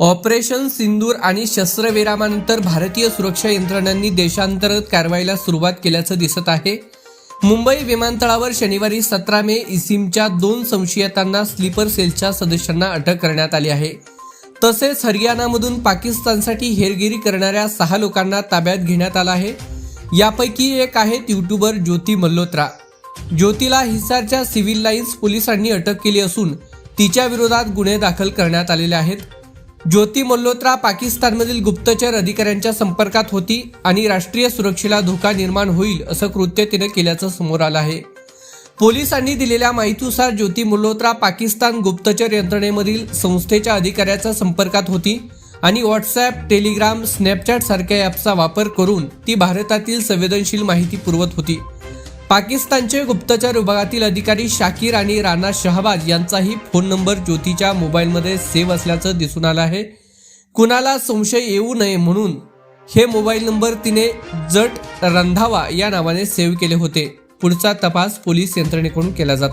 Operation सिंदूर आणि शस्त्रविरामानंतर भारतीय सुरक्षा यंत्रणांनी देशांतर्गत कारवाईला सुरुवात केल्याचं दिसत आहे. मुंबई विमानतळावर शनिवारी सतरा मे इसिमच्या दोन संशयितांना स्लीपर सेलच्या सदस्यांना अटक करण्यात आली आहे. तसेच हरियाणामधून पाकिस्तानसाठी हेरगिरी करणाऱ्या सहा लोकांना ताब्यात घेण्यात आलं आहे. यापैकी एक आहेत युट्यूबर ज्योती मल्होत्रा. ज्योतीला हिसारच्या सिव्हिल लाईन्स पोलिसांनी अटक केली असून तिच्या विरोधात गुन्हे दाखल करण्यात आलेले आहेत. ज्योती मल्होत्रा पाकिस्तानमधील गुप्तचर अधिकाऱ्यांच्या संपर्कात होती आणि राष्ट्रीय सुरक्षेला धोका निर्माण होईल असं कृत्य तिनं केल्याचं समोर आलं आहे. पोलिसांनी दिलेल्या माहितीनुसार ज्योती मल्होत्रा पाकिस्तान गुप्तचर यंत्रणेमधील संस्थेच्या अधिकाऱ्याच्या संपर्कात होती आणि व्हॉट्सॲप टेलिग्राम स्नॅपचॅट सारख्या ॲपचा वापर करून ती भारतातील संवेदनशील माहिती पुरवत होती. पाकिस्तानचे गुप्तचर विभागातील अधिकारी शाकीर आणि राणा शहबाज यांचाही फोन नंबर ज्योतीच्या मोबाईलमध्ये सेव्ह असल्याचं दिसून आलं आहे. कुणाला संशय येऊ नये म्हणून हे मोबाईल नंबर तिने जट रंधावा या नावाने सेव्ह केले होते. पुढचा तपास पोलीस यंत्रणेकडून केला जातो.